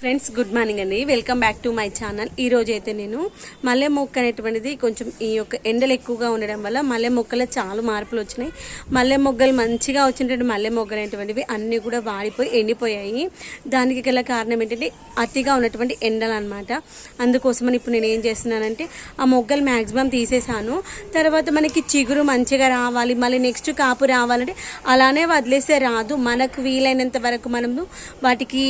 Friends good morning అండి. Welcome back to my channel ఈ రోజు అయితే నేను మల్లె మొక్క అనేటువంటిది కొంచెం ఈ యొక్క ఎండలు ఎక్కువగా ఉండడం వల్ల మల్లె మొక్కలో చాలా మార్పులు వచ్చినాయి. మల్లె మొగ్గలు మంచిగా వచ్చినటువంటి మల్లె మొగ్గలు అనేటువంటివి అన్నీ కూడా వాడిపోయి ఎండిపోయాయి. దానికి గల కారణం ఏంటంటే అతిగా ఉన్నటువంటి ఎండలు అనమాట అందుకోసమని ఇప్పుడు నేను ఏం చేస్తున్నానంటే ఆ మొగ్గలు మ్యాక్సిమం తీసేసాను. తర్వాత మనకి చిగురు మంచిగా రావాలి. మళ్ళీ నెక్స్ట్ కాపు రావాలంటే అలానే వదిలేస్తే రాదు. మనకు వీలైనంత వరకు మనము వాటికి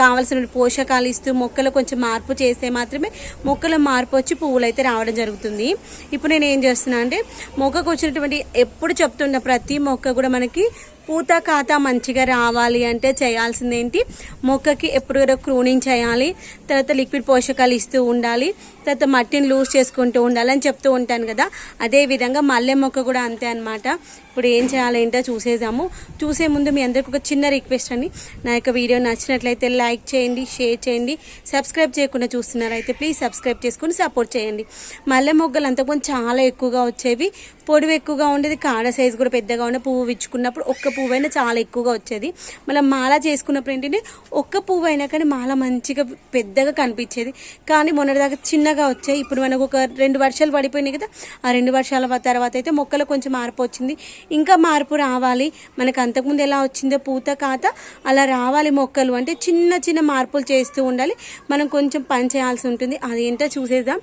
కావలసిన పోషకాలు ఇస్తూ మొక్కలు కొంచెం మార్పు చేస్తే మాత్రమే మొక్కల మార్పు వచ్చి పువ్వులు అయితే రావడం జరుగుతుంది. ఇప్పుడు నేను ఏం చేస్తున్నా అంటే మొక్కకు వచ్చినటువంటి ఎప్పుడు చెప్తున్న ప్రతి మొక్క కూడా మనకి పూత ఖాతా మంచిగా రావాలి అంటే చేయాల్సింది ఏంటి మొక్కకి ఎప్పుడు కూడా క్రూనింగ్ చేయాలి? తర్వాత లిక్విడ్ పోషకాలు ఇస్తూ ఉండాలి. తర్వాత మట్టిని లూజ్ చేసుకుంటూ ఉండాలని చెప్తూ ఉంటాను కదా. అదే విధంగా మల్లె మొక్క కూడా అంతే అనమాట ఇప్పుడు ఏం చేయాలి ఏంటో చూసేసాము చూసే ముందు మీ అందరికి ఒక చిన్న రిక్వెస్ట్ అండి. నా యొక్క వీడియో నచ్చినట్లయితే లైక్ చేయండి షేర్ చేయండి. సబ్స్క్రైబ్ చేయకుండా చూస్తున్నారైతే ప్లీజ్ సబ్స్క్రైబ్ చేసుకుని సపోర్ట్ చేయండి. మల్లె మొగ్గలు అంతకుముందు చాలా ఎక్కువగా వచ్చేవి. పొడవు ఎక్కువగా ఉండేది కాడ సైజు కూడా పెద్దగా ఉండే పువ్వు విచ్చుకున్నప్పుడు ఒక్క పువ్వు అయినా చాలా ఎక్కువగా వచ్చేది. మళ్ళీ మాల చేసుకున్నప్పుడు ఏంటంటే ఒక్క పువ్వు అయినా కానీ మాల మంచిగా పెద్దగా కనిపించేది. కానీ మొన్నటిదాకా చిన్నగా వచ్చాయి. ఇప్పుడు మనకు ఒక రెండు వర్షాలు పడిపోయినాయి కదా ఆ రెండు వర్షాల తర్వాత అయితే మొక్కలో కొంచెం మార్పు వచ్చింది. ఇంకా మార్పు రావాలి. మనకు అంతకుముందు ఎలా వచ్చిందో పూత కాత అలా రావాలి మొక్కలు. అంటే చిన్న చిన్న మార్పులు చేస్తూ ఉండాలి. మనం కొంచెం పని చేయాల్సి ఉంటుంది. అదేంటో చూసేద్దాం.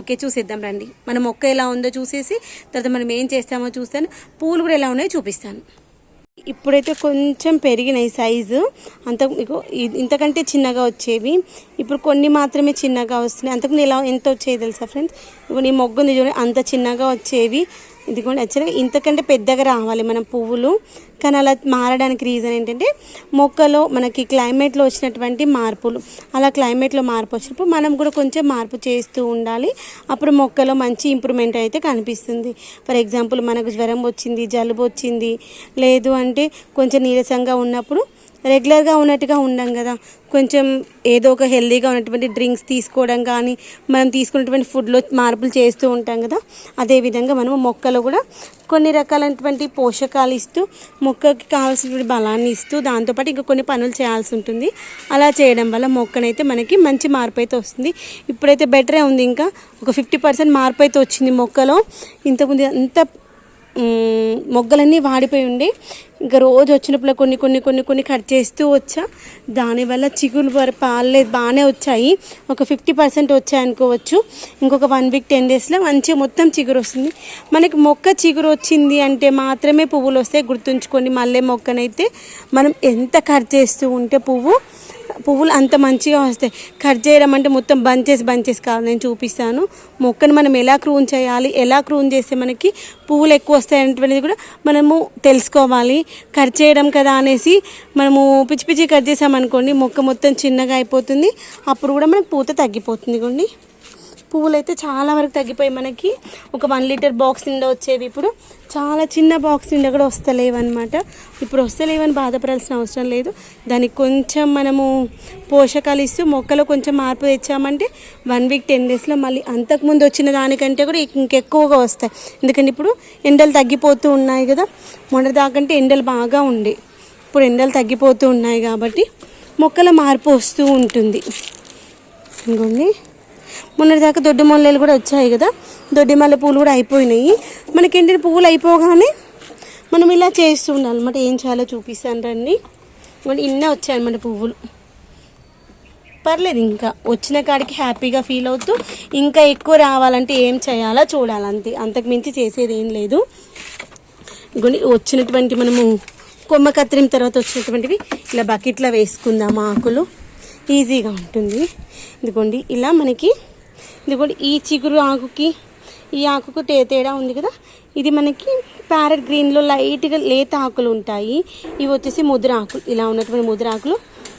ఓకే చూసేద్దాం రండి. మన మొక్క ఎలా ఉందో చూసేసి తర్వాత మనం ఏం చేస్తామో చూస్తాను. పూలు కూడా ఎలా ఉన్నాయో చూపిస్తాను. ఇప్పుడైతే కొంచెం పెరిగినాయి సైజు. అంత ఇగో ఇంతకంటే చిన్నగా వచ్చేవి. ఇప్పుడు కొన్ని మాత్రమే చిన్నగా వస్తున్నాయి. అంతకుముందు ఎలా ఎంత వచ్చేవి తెలుసా ఫ్రెండ్స్? ఇప్పుడు ఈ మొగ్గు ఉంది చూడండి అంత చిన్నగా వచ్చేవి. ఇదిగోండి యాక్చువల్గా ఇంతకంటే పెద్దగా రావాలి మనం పువ్వులు. కానీ అలా మారడానికి రీజన్ ఏంటంటే మొక్కలో మనకి క్లైమేట్లో వచ్చినటువంటి మార్పులు. అలా క్లైమేట్లో మార్పు వచ్చినప్పుడు మనం కూడా కొంచెం మార్పు చేస్తూ ఉండాలి. అప్పుడు మొక్కలో మంచి ఇంప్రూవ్మెంట్ అయితే కనిపిస్తుంది. ఫర్ ఎగ్జాంపుల్ మనకు జ్వరం వచ్చింది జలుబు వచ్చింది. లేదు అంటే కొంచెం నీరసంగా ఉన్నప్పుడు రెగ్యులర్గా ఉన్నట్టుగా ఉండం కదా. కొంచెం ఏదో ఒక హెల్దీగా ఉన్నటువంటి డ్రింక్స్ తీసుకోవడం కానీ మనం తీసుకున్నటువంటి ఫుడ్లో మార్పులు చేస్తూ ఉంటాం కదా. అదేవిధంగా మనము మొక్కలు కూడా కొన్ని రకాలైనటువంటి పోషకాలు ఇస్తూ మొక్కకి కావాల్సినటువంటి బలాన్ని ఇస్తూ దాంతోపాటు ఇంకా కొన్ని పనులు చేయాల్సి ఉంటుంది. అలా చేయడం వల్ల మొక్కనైతే మనకి మంచి మార్పు అయితే వస్తుంది. ఇప్పుడైతే బెటరే ఉంది ఇంకా. ఒక ఫిఫ్టీ పర్సెంట్ మార్పు అయితే వచ్చింది మొక్కలో. ఇంతకుముందు అంత మొగ్గలన్నీ వాడిపోయి ఉండి ఇంకా రోజు వచ్చినప్పుడు కొన్ని కొన్ని కొన్ని కొన్ని కట్ చేస్తూ వచ్చా. దానివల్ల చిగురు వర పాలేదు బాగానే వచ్చాయి. ఒక ఫిఫ్టీ పర్సెంట్ వచ్చాయి అనుకోవచ్చు. ఇంకొక వన్ వీక్ టెన్ డేస్లో మంచిగా మొత్తం చిగురు వస్తుంది. మనకి మొక్క చిగురు వచ్చింది అంటే మాత్రమే పువ్వులు వస్తాయి గుర్తుంచుకోండి. మళ్ళీ మొక్కనైతే మనం ఎంత కట్ చేస్తూ ఉంటే పువ్వు పువ్వులు అంత మంచిగా వస్తాయి. కట్ చేయడం అంటే మొత్తం బంచెస్ బంచెస్ కావాలి. నేను చూపిస్తాను. మొక్కను మనం ఎలా క్రూన్ చేయాలి ఎలా క్రూన్ చేస్తే మనకి పువ్వులు ఎక్కువ వస్తాయి అనేటువంటిది కూడా మనము తెలుసుకోవాలి. కట్ చేయడం కదా అనేసి మనము పిచ్చి పిచ్చి కట్ చేసామనుకోండి మొక్క మొత్తం చిన్నగా అయిపోతుంది. అప్పుడు కూడా మనకు పూత తగ్గిపోతుంది కొన్ని పువ్వులు అయితే చాలా వరకు తగ్గిపోయి మనకి ఒక వన్ లీటర్ బాక్స్ నిండా వచ్చేవి ఇప్పుడు. చాలా చిన్న బాక్స్ నిండా కూడా వస్తలేవన్నమాట. ఇప్పుడు వస్తలేవని బాధపడాల్సిన అవసరం లేదు. దానికి కొంచెం మనము పోషకాలు ఇస్తూ మొక్కలో కొంచెం మార్పు తెచ్చామంటే వన్ వీక్ టెన్ డేస్లో మళ్ళీ అంతకుముందు వచ్చిన దానికంటే కూడా ఇంకెక్కువగా వస్తాయి. ఎందుకంటే ఇప్పుడు ఎండలు తగ్గిపోతూ ఉన్నాయి కదా. మొన్నటిదాకంటే ఎండలు బాగా ఉండే. ఇప్పుడు ఎండలు తగ్గిపోతూ ఉన్నాయి కాబట్టి మొక్కల మార్పు వస్తూ ఉంటుంది. ఇంకోండి మొన్నటిదాకా దొడ్డి మల్లెలు కూడా వచ్చాయి కదా. దొడ్డి మల్లె పూలు కూడా అయిపోయినాయి. మనకేంటంటే పువ్వులు అయిపోగానే మనం ఇలా చేస్తూ ఉండాలి అనమాట ఏం చేయాలో చూపిస్తాను రండి. మన ఇన్నే వచ్చాయి అనమాట పువ్వులు. పర్లేదు ఇంకా. వచ్చిన కాడికి హ్యాపీగా ఫీల్ అవుతూ ఇంకా ఎక్కువ రావాలంటే ఏం చేయాలో చూడాలి అంతే అంతకు మించి చేసేది ఏం లేదు. కొన్ని వచ్చినటువంటి మనము కొమ్మ కత్తిరిన తర్వాత వచ్చినటువంటివి ఇలా బకెట్లో వేసుకుందాం ఆకులు. ఈజీగా ఉంటుంది. ఇదిగోండి ఇలా మనకి ఇదిగోండి ఈ చిగురు ఆకుకి ఈ ఆకుకు తే తేడా ఉంది కదా? ఇది మనకి ప్యారెట్ గ్రీన్లో లైట్గా లేత ఆకులు ఉంటాయి. ఇవి వచ్చేసి ముద్ర ఆకులు. ఇలా ఉన్నటువంటి ముద్ర ఆకులు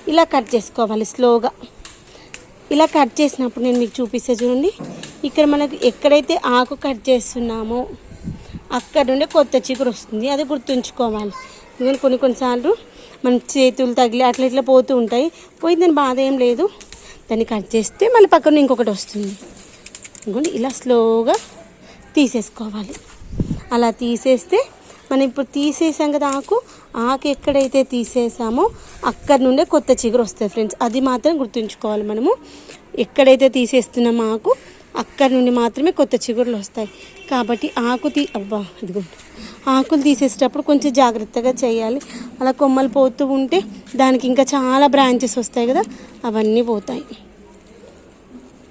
ఇలా కట్ చేసుకోవాలి స్లోగా. ఇలా కట్ చేసినప్పుడు నేను మీకు చూపిస్తే చూడండి. ఇక్కడ మనకు ఎక్కడైతే ఆకు కట్ చేస్తున్నామో అక్కడ నుండి కొత్త చిగురు వస్తుంది. అది గుర్తుంచుకోవాలి. ఎందుకంటే కొన్ని కొన్నిసార్లు మన చేతులు తగిలి అట్లా ఇట్లా పోతూ ఉంటాయి. పోయిందని బాధ ఏం లేదు. దాన్ని కట్ చేస్తే మళ్ళీ పక్కన ఇంకొకటి వస్తుంది. ఇంకోటి ఇలా స్లోగా తీసేసుకోవాలి. అలా తీసేస్తే మనం ఇప్పుడు తీసేసాం కదా ఆకు. ఆకు ఎక్కడైతే తీసేసామో అక్కడ నుండే కొత్త చిగురు వస్తుంది ఫ్రెండ్స్. అది మాత్రం గుర్తుంచుకోవాలి మనము. ఎక్కడైతే తీసేస్తున్నామో ఆకు అక్కడ నుండి మాత్రమే కొత్త చిగురులు వస్తాయి. కాబట్టి ఆకు తీ అబ్బా ఇదిగోండి. ఆకులు తీసేసేటప్పుడు కొంచెం జాగ్రత్తగా చేయాలి. అలా కొమ్మలు పోతూ ఉంటే దానికి ఇంకా చాలా బ్రాంచెస్ వస్తాయి కదా అవన్నీ పోతాయి.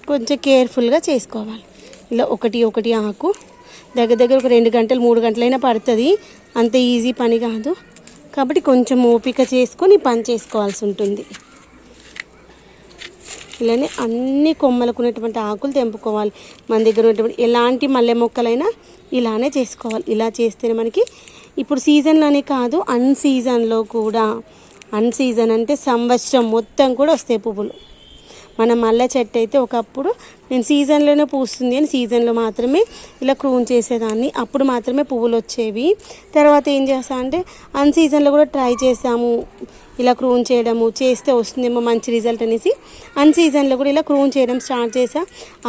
కొంచెం కేర్ఫుల్గా చేసుకోవాలి. ఇలా ఒకటి ఒకటి ఆకు దగ్గర దగ్గర ఒక రెండు గంటలు మూడు గంటలైనా పడుతుంది. అంత ఈజీ పని కాదు. కాబట్టి కొంచెం ఓపిక చేసుకొని పని చేసుకోవాల్సి ఉంటుంది. ఇలానే అన్ని కొమ్మలకు ఉన్నటువంటి ఆకులు తెంపుకోవాలి. మన దగ్గర ఉన్నటువంటి ఎలాంటి మల్లె మొక్కలైనా ఇలానే చేసుకోవాలి. ఇలా చేస్తేనే మనకి ఇప్పుడు సీజన్లోనే కాదు అన్ సీజన్లో కూడా అన్ సీజన్ అంటే సంవత్సరం మొత్తం కూడా వస్తాయి పువ్వులు. మన మల్లె చెట్టు అయితే ఒకప్పుడు నేను సీజన్లోనే పూస్తుంది అని సీజన్లో మాత్రమే ఇలా క్రూన్ చేసేదాన్ని. అప్పుడు మాత్రమే పువ్వులు వచ్చేవి. తర్వాత ఏం చేస్తా అంటే అన్ సీజన్లో కూడా ట్రై చేసాము. ఇలా క్రూన్ చేయడము చేస్తే వస్తుందేమో మంచి రిజల్ట్ అనేసి అన్ సీజన్లో కూడా ఇలా క్రూన్ చేయడం స్టార్ట్ చేసా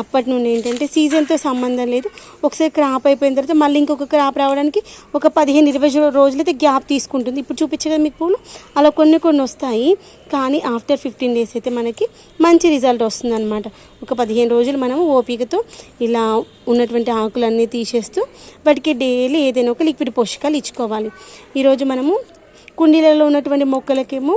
అప్పటి నుండి ఏంటంటే సీజన్తో సంబంధం లేదు. ఒకసారి క్రాప్ అయిపోయిన తర్వాత మళ్ళీ ఇంకొక క్రాప్ రావడానికి ఒక పదిహేను ఇరవై రోజులైతే గ్యాప్ తీసుకుంటుంది. ఇప్పుడు చూపించగా మీకు పూలు? అలా కొన్ని కొన్ని వస్తాయి. కానీ ఆఫ్టర్ ఫిఫ్టీన్ డేస్ అయితే మనకి మంచి రిజల్ట్ వస్తుందన్నమాట. ఒక పదిహేను రోజులు మనము ఓపికతో ఇలా ఉన్నటువంటి ఆకులన్నీ తీసేస్తూ వాటికి డైలీ ఏదైనా ఒక లిక్విడ్ పోషకాలు ఇచ్చుకోవాలి. ఈరోజు మనము కుండీలలో ఉన్నటువంటి మొక్కలకేమో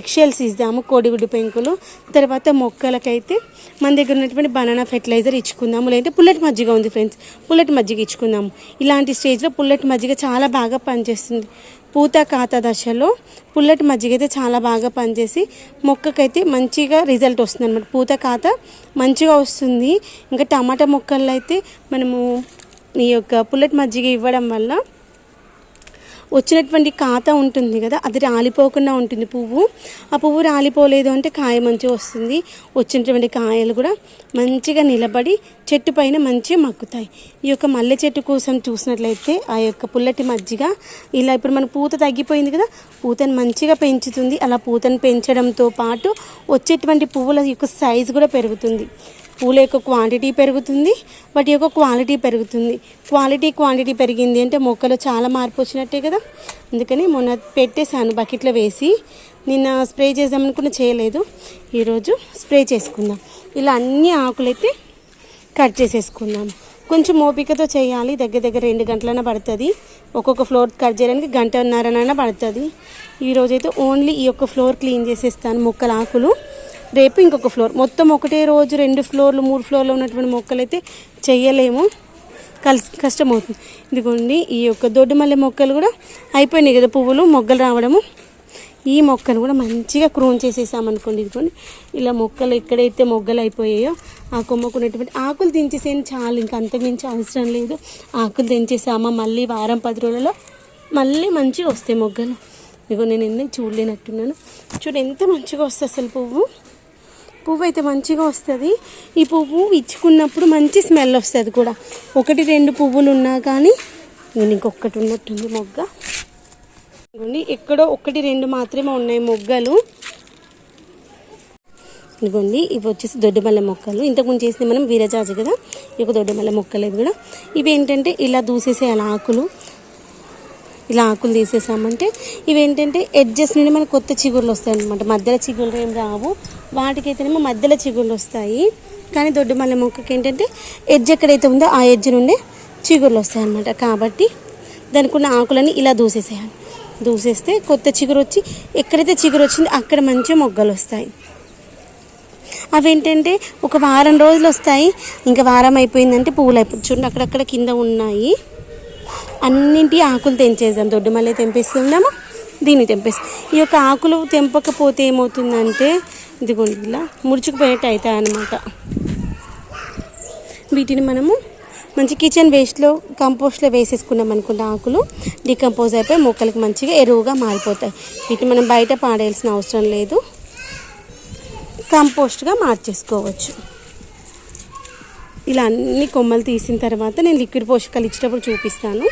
ఎక్షెల్స్ ఇద్దాము కోడిగుడ్డు పెంకులు. తర్వాత మొక్కలకైతే మన దగ్గర ఉన్నటువంటి బనానా ఫెర్టిలైజర్ ఇచ్చుకుందాము. లేదంటే పుల్లటి మజ్జిగ ఉంది ఫ్రెండ్స్. పుల్లటి మజ్జిగ ఇచ్చుకుందాము. ఇలాంటి స్టేజ్లో పుల్లటి మజ్జిగ చాలా బాగా పనిచేస్తుంది. పూత కాత దశలో పుల్లటి మజ్జిగ అయితే చాలా బాగా పనిచేసి మొక్కకైతే మంచిగా రిజల్ట్ వస్తుంది అనమాట పూత కాత మంచిగా వస్తుంది. ఇంకా టమాటా మొక్కల్లో అయితే మనము ఈ యొక్క పుల్లటి మజ్జిగ ఇవ్వడం వల్ల వచ్చినటువంటి కాత ఉంటుంది కదా అది రాలిపోకుండా ఉంటుంది పువ్వు. ఆ పువ్వు రాలిపోలేదు అంటే కాయ మంచిగా వస్తుంది. వచ్చినటువంటి కాయలు కూడా మంచిగా నిలబడి చెట్టు పైన మంచిగా మక్కుతాయి ఈ యొక్క మల్లె చెట్టు కోసం చూసినట్లయితే ఆ యొక్క పుల్లటి మజ్జిగ ఇలా ఇప్పుడు మన పూత తగ్గిపోయింది కదా పూతను మంచిగా పెంచుతుంది. అలా పూతను పెంచడంతో పాటు వచ్చేటువంటి పువ్వుల యొక్క సైజు కూడా పెరుగుతుంది. పూల యొక్క క్వాంటిటీ పెరుగుతుంది వాటి యొక్క క్వాలిటీ పెరుగుతుంది. క్వాలిటీ క్వాంటిటీ పెరిగింది అంటే మొక్కలో చాలా మార్పు వచ్చినట్టే కదా? అందుకని మొన్న పెట్టేశాను బకెట్లో వేసి. నిన్న స్ప్రే చేద్దామనుకున్న చేయలేదు. ఈరోజు స్ప్రే చేసుకుందాం. ఇలా అన్ని ఆకులైతే కట్ చేసేసుకుందాం. కొంచెం ఓపికతో చేయాలి. దగ్గర దగ్గర రెండు గంటలైనా పడుతుంది. ఒక్కొక్క ఫ్లోర్ కట్ చేయడానికి గంటన్నరనైనా పడుతుంది. ఈరోజైతే ఓన్లీ ఈ యొక్క ఫ్లోర్ క్లీన్ చేసేస్తాను మొక్కల ఆకులు. రేపు ఇంకొక ఫ్లోర్. మొత్తం ఒకటే రోజు రెండు ఫ్లోర్లు మూడు ఫ్లోర్లు ఉన్నటువంటి మొక్కలు అయితే చెయ్యలేము. కలిసి కష్టమవుతుంది. ఇదిగోండి ఈ యొక్క దొడ్డు మల్లె మొక్కలు కూడా అయిపోయినాయి కదా పువ్వులు మొగ్గలు రావడము. ఈ మొక్కను కూడా మంచిగా క్రూన్ చేసేసామనుకోండి ఇదిగోండి. ఇలా మొక్కలు ఎక్కడైతే మొగ్గలు అయిపోయాయో ఆ కొమ్మకు ఉన్నటువంటి ఆకులు దించేసేయండి చాలు. ఇంకా అంతకుమించి అవసరం లేదు. ఆకులు దించేసామా మళ్ళీ వారం పది రోజులలో మళ్ళీ మంచిగా వస్తాయి మొగ్గలు. ఇదిగో నేను ఎన్ని చూడలేనట్టున్నాను. చూడు ఎంత మంచిగా వస్తుంది అసలు పువ్వు. పువ్వు అయితే మంచిగా వస్తుంది. ఈ పువ్వు ఇచ్చుకున్నప్పుడు మంచి స్మెల్ వస్తుంది కూడా. ఒకటి రెండు పువ్వులు ఉన్నా కానీ నేను ఇంకొకటి ఉన్నట్టుంది మొగ్గ. ఇదిగోండి ఎక్కడో ఒకటి రెండు మాత్రమే ఉన్నాయి మొగ్గలు. ఇదిగోండి ఇవి వచ్చేసి దొడ్డమల్లె మొక్కలు. ఇంతకుముందు చేసింది మనం వీరజాజు కదా? ఇక దొడ్డమల్లె మొక్కలు ఇవి కూడా ఇవి ఏంటంటే ఇలా దూసేసేయాలి ఆకులు. ఇలా ఆకులు తీసేసామంటే ఇవి ఏంటంటే ఎడ్జెస్ నుండి మనకు కొత్త చిగుర్లు వస్తాయి అనమాట మధ్యలో చిగుర్లు ఏం రావు. వాటికైతేనేమో మధ్యలో చిగుర్లు వస్తాయి కానీ దొడ్డు మల్లె మొక్కకి ఏంటంటే ఎడ్జ్ ఎక్కడైతే ఉందో ఆ ఎడ్జ్ నుండే చిగుర్లు వస్తాయి అన్నమాట కాబట్టి దానికి ఉన్న ఆకులని ఇలా దూసేసేయాలి. దూసేస్తే కొత్త చిగురు వచ్చి ఎక్కడైతే చిగురు వచ్చిందో అక్కడ మంచిగా మొగ్గలు వస్తాయి అవి ఏంటంటే ఒక వారం రోజులు వస్తాయి ఇంకా వారం అయిపోయిందంటే పువ్వులు అయిపోతుంది చూడండి అక్కడక్కడ కింద ఉన్నాయి. అన్నింటి ఆకులు తెంచేద్దాం. దొడ్డు మళ్ళీ తెంపేస్తున్నాము? దీన్ని తెంపేస్తాం. ఈ యొక్క ఆకులు తెంపకపోతే ఏమవుతుందంటే ఇదిగోండి ఇలా ముడుచుకుపోయేట్టు అవుతాయి అన్నమాట. వీటిని మనము మంచి కిచెన్ వేస్ట్లో కంపోస్ట్లో వేసేసుకున్నాం అనుకుంటే ఆకులు. డికంపోజ్ అయిపోయి మొక్కలకు మంచిగా ఎరువుగా మారిపోతాయి. వీటిని మనం బయట పాడేయాల్సిన అవసరం లేదు. కంపోస్ట్గా మార్చేసుకోవచ్చు. ఇలా అన్ని కొమ్మలు తీసిన తర్వాత నేను లిక్విడ్ పోషకాలు ఇచ్చేటప్పుడు చూపిస్తాను.